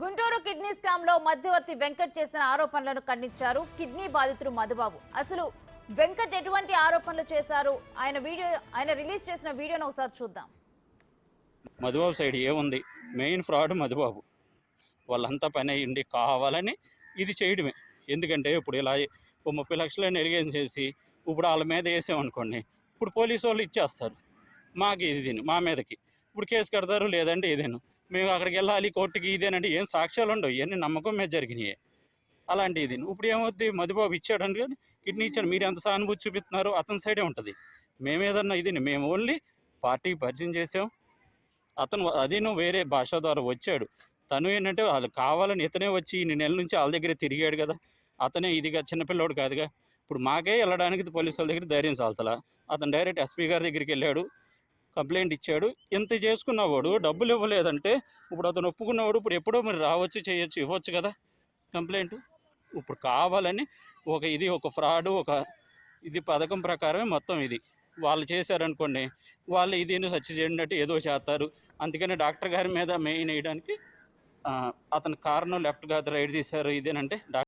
Guntur kidney స్కామ్లో మధ్యవర్తి వెంకట్ చేసిన ఆరోపణలను ఖండించారు. కిడ్నీ బాధితుడు మధుబాబు. అసలు వెంకట్ ఎటువంటి ఆరోపణలు చేశారు? ఆయన వీడియో ఆయన రిలీజ్ చేసిన వీడియోను ఒకసారి చూద్దాం. మధుబాబు సైడ్ ఏముంది? Main fraud Madhubabu. వాళ్ళంతా పని అయ్యింది కావాలని ఇది చేయడమే. ఎందుకంటే ఇప్పుడు ఇలా ఓ ముప్పై లక్షలని ఎలిగేషన్ చేసి ఇప్పుడు వాళ్ళ మీద వేసామనుకోండి ఇప్పుడు పోలీసు వాళ్ళు ఇచ్చేస్తారు. మాకు ఇది మా మీదకి. ఇప్పుడు కేసు కడతారు లేదంటే ఇదేను. మేము అక్కడికి వెళ్ళాలి కోర్టుకి ఇదేనంటే ఏం సాక్ష్యాలు ఉండవు. ఇవన్నీ నమ్మకం మీద జరిగినాయి. అలాంటి ఇది. ఇప్పుడు ఏమవుద్ది? మధుబాబు ఇచ్చాడు అని కిడ్నీ ఇచ్చాడు. మీరు ఎంత సానుభూతి చూపిస్తున్నారు? అతని సైడే ఉంటుంది. మేము ఏదన్నా ఇది మేము ఓన్లీ పార్టీకి పరిచయం చేసాం అతను అదేనో వేరే భాష ద్వారా వచ్చాడు. తను ఏంటంటే వాళ్ళు కావాలని ఇతనే వచ్చి ఇన్ని నెలల నుంచి వాళ్ళ దగ్గరే తిరిగాడు కదా. అతనే ఇదిగా చిన్నపిల్లోడు కాదుగా. ఇప్పుడు మాకే వెళ్ళడానికి పోలీసు వాళ్ళ దగ్గర ధైర్యం చాలతలా. అతను డైరెక్ట్ ఎస్పీ గారి దగ్గరికి వెళ్ళాడు. కంప్లైంట్ ఇచ్చాడు. ఇంత చేసుకున్నవాడు? డబ్బులు ఇవ్వలేదంటే ఇప్పుడు అతను ఒప్పుకున్నవాడు ఇప్పుడు ఎప్పుడో మరి రావచ్చు చేయొచ్చు ఇవ్వచ్చు కదా కంప్లైంట్. ఇప్పుడు కావాలని ఒక ఇది ఒక ఫ్రాడ్ ఒక ఇది పథకం ప్రకారమే మొత్తం ఇది. వాళ్ళు చేశారనుకోండి వాళ్ళు ఇది సచ్చి చేయనట్టు ఏదో చేస్తారు. అందుకని డాక్టర్ గారి మీద మెయిన్ వేయడానికి అతని కారణం లెఫ్ట్ కాదు రైట్ తీశారు. ఇదేనంటే డాక్టర్